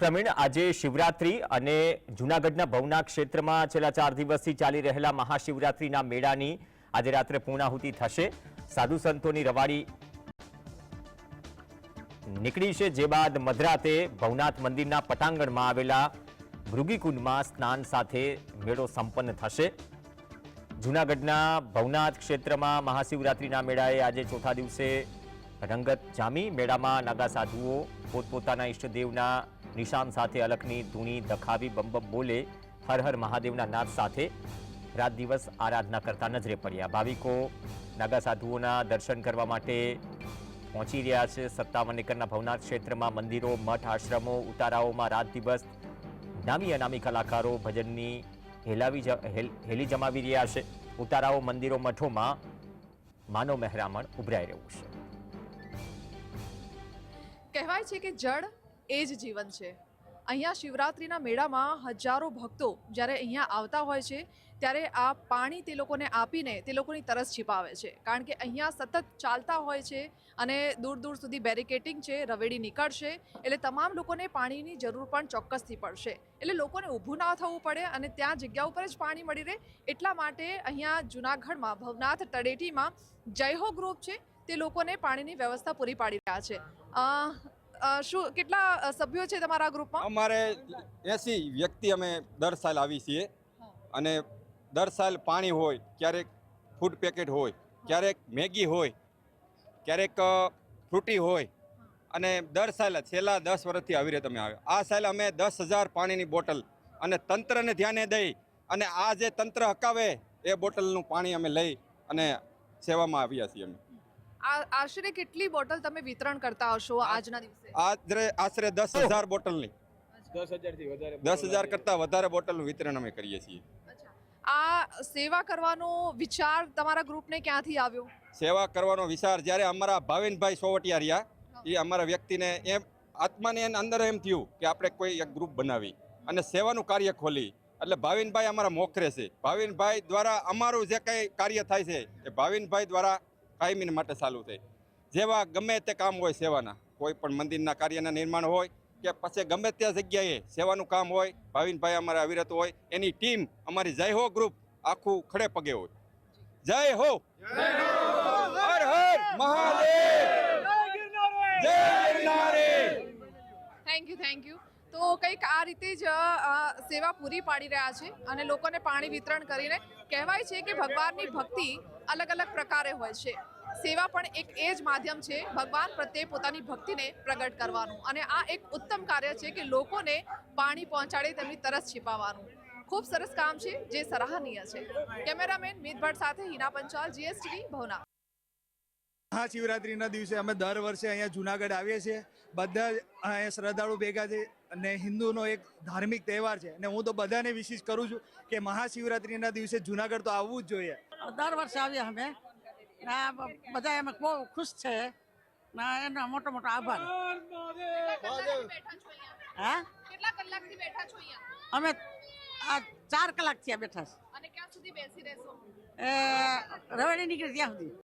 પ્રવીણ, આજે શિવરાત્રી અને જૂનાગઢના ભવના ક્ષેત્રમાં છેલ્લા ચાર દિવસથી ચાલી રહેલા મહાશિવરાત્રીના મેળાની આજે રાત્રે પૂર્ણાહુતિ થશે. સાધુ સંતોની રવાડી નીકળી છે. જે બાદ મધરાતે ભવનાથ મંદિરના પટાંગણમાં આવેલા ભૃગીકુંડમાં સ્નાન સાથે મેળો સંપન્ન થશે. જૂનાગઢના ભવનાથ ક્ષેત્રમાં મહાશિવરાત્રિના મેળાએ આજે ચોથા દિવસે રંગત જામી. મેળામાં નાગા સાધુઓ પોતપોતાના ઈષ્ટદેવના નિશાન સાથે અલખની ધૂણી દખાવી બમ બોલે હર હર મહાદેવના નાદ સાથે રાત દિવસ આરાધના કરતા નજરે પડ્યા. ભાવિકો, નાગા સાધુઓના દર્શન કરવા માટે પહોંચી રહ્યા છે સત્તાવન એકરના ભવનાથ ક્ષેત્રમાં મંદિરો, મઠ, આશ્રમો, ઉતારાઓમાં રાત દિવસ નામી અનામી કલાકારો ભજનની હેલાવી હેલ- હેલી જમાવી રહ્યા છે. ઉતારાઓ મંદિરો, મઠોમાં માનવ મહેરામણ ઉભરાઈ રહ્યું છે. કહેવાય છે કે જળ એ જ જીવન છે. અહીંયા શિવરાત્રિના મેળામાં હજારો ભક્તો જ્યારે અહીંયા આવતા હોય છે, ત્યારે આ પાણી તે લોકોને આપીને તે લોકોની તરસ છીપાવે છે. કારણ કે અહીંયા સતત ચાલતા હોય છે અને દૂર દૂર સુધી બેરિકેટિંગ છે, રવેડી નીકળશે, એટલે તમામ લોકોને પાણીની જરૂર પણ ચોક્કસથી પડશે. એટલે લોકોને ઊભું ના થવું પડે અને ત્યાં જગ્યા ઉપર જ પાણી મળી રહે. એટલા માટે અહીંયા જુનાગઢમાં, ભવનાથ તળેટીમાં જયહો ગ્રુપ છે, તે લોકોને પાણીની વ્યવસ્થા પૂરી પાડી રહ્યા છે. શું કેટલા સભ્યો છે તમારા ગ્રુપમાં? અમારે એસી વ્યક્તિ અમે દર સાલ આવી છીએ. અને દર સાલ પાણી હોય ક્યારેક ફૂડ પેકેટ હોય ક્યારેક મેગી હોય ક્યારેક ફ્રૂટી હોય. અને દર સાલ છેલ્લા દસ વર્ષથી આવી રીતે અમે આવે આ સાલ અમે દસ હજાર પાણીની બોટલ અને તંત્રને ધ્યાને દઈ અને આ જે તંત્ર હકાવે એ બોટલનું પાણી અમે લઈ અને સેવામાં આવ્યા છીએ અમે. આશરે કેટલી બોટલ તમે વિતરણ કરતા હશો આજના દિવસે? આશરે આશરે દસ હજાર બોટલની. દસ હજાર કરતાં વધારે બોટલનું વિતરણ અમે કરીએ છીએ. આ સેવા કરવાનો વિચાર તમારા ગ્રુપને ક્યાંથી આવ્યો? સેવા કરવાનો વિચાર જ્યારે અમારા ભાવિનભાઈ સોવટિયા રહ્યા એ અમારા વ્યક્તિને એમ આત્માને એની અંદર એમ થયું કે આપણે કોઈ એક ગ્રુપ બનાવી અને સેવાનું કાર્ય ખોલી. એટલે ભાવિનભાઈ અમારા મોખરે છે. ભાવિનભાઈ દ્વારા અમારું જે કંઈ કાર્ય થાય છે એ ભાવિનભાઈ દ્વારા કાયમી માટે ચાલુ થાય જેવા ગમે તે કામ હોય સેવાના, કોઈ પણ મંદિરના કાર્યના નિર્માણ હોય કે પછી ગમે તે જગ્યાએ સેવાનું કામ હોય, ભાવિનભાઈ અમારા અવિરત હોય, એની ટીમ અમારી જય હો ગ્રુપ આખું ખડે પગે હોય. જય હો! હર હર Mahadev! Thank you thank you તો કંઈક આ રીતે જ સેવા પૂરી પાડી રહ્યા છે અને લોકોને પાણી વિતરણ કરીને કહેવાય છે કે ભગવાનની ભક્તિ અલગ અલગ પ્રકારે હોય છે. સેવા પણ એક એ જ માધ્યમ છે ભગવાન પ્રત્યે પોતાની ભક્તિને પ્રગટ કરવાનું. અને આ એક ઉત્તમ કાર્ય છે કે લોકોને પાણી પહોંચાડે તેમની તરસ છીપાવવાનું. ખૂબ સરસ કામ છે જે સરાહનીય છે. કેમેરામેન મિત ભટ્ટ સાથે હિના પંચાલ જીએસટીવી ભવના મહાશિવરાત્રિના દિવસે અમે દર વર્ષે અહીંયા જુનાગઢ આવીએ છીએ. બધા જ અહીંયા શ્રદ્ધાળુ ભેગા છે અને હિન્દુનો એક ધાર્મિક તહેવાર છે. અને હું તો બધાને વિશેષ કરું છું કે મહાશિવરાત્રિના દિવસે જુનાગઢ તો આવવું જ જોઈએ. દર વર્ષે આવીએ અમે. ના બધા એમ બહુ ખુશ છે. ના એનો મોટો મોટો આભાર. હા? કેટલા કલાકથી બેઠા છો અહીંયા અમે આ ચાર કલાક થયા બેઠા છે. અને ક્યાં સુધી બેસી રહેશો? એ રવેડી નીકળી ત્યાં સુધી.